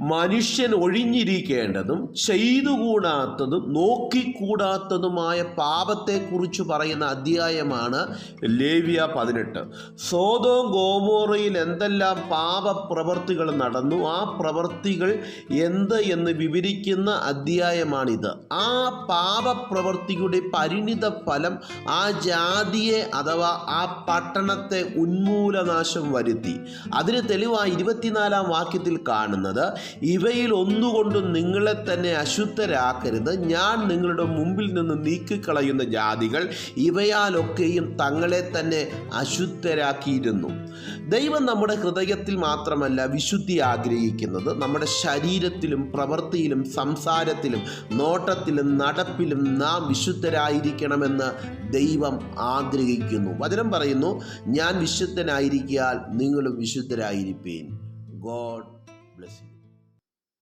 മനുഷ്യൻ ഒഴിഞ്ഞിരിക്കേണ്ടതും ചെയ്തുകൂടാത്തതും നോക്കിക്കൂടാത്തതുമായ പാപത്തെക്കുറിച്ച് പറയുന്ന അധ്യായമാണ് ലേവ്യ പതിനെട്ട്. സോതോ ഗോമോറയിൽ എന്തെല്ലാം പാപപ്രവർത്തികൾ നടന്നു ആ പ്രവർത്തികൾ എന്ത് എന്ന് വിവരിക്കുന്ന അധ്യായമാണിത്. ആ പാപപ്രവർത്തിയുടെ പരിണിത ഫലം ആ ജാതിയെ അഥവാ ആ പട്ടണത്തെ ഉന്മൂലനാശം വരുത്തി. അതിന് തെളിവായി ഇരുപത്തിനാലാം വാക്യത്തിൽ കാണുന്നത് ഇവയിൽ ഒന്നുകൊണ്ടും നിങ്ങളെ തന്നെ അശുദ്ധരാക്കരുത്. ഞാൻ നിങ്ങളുടെ മുമ്പിൽ നിന്ന് നീക്കിക്കളയുന്ന ജാതികൾ ഇവയാലൊക്കെയും തങ്ങളെ തന്നെ അശുദ്ധരാക്കിയിരുന്നു. ദൈവം നമ്മുടെ ഹൃദയത്തിൽ മാത്രമല്ല വിശുദ്ധി ആഗ്രഹിക്കുന്നത്. നമ്മുടെ ശരീരത്തിലും പ്രവൃത്തിയിലും സംസാരത്തിലും നോട്ടത്തിലും നടപ്പിലും നാം വിശുദ്ധരായിരിക്കണമെന്ന് ദൈവം ആഗ്രഹിക്കുന്നു. വചനം പറയുന്നു ഞാൻ വിശുദ്ധനായിരിക്കാൻ നിങ്ങളും വിശുദ്ധരായിരിപ്പീൻ. God blessing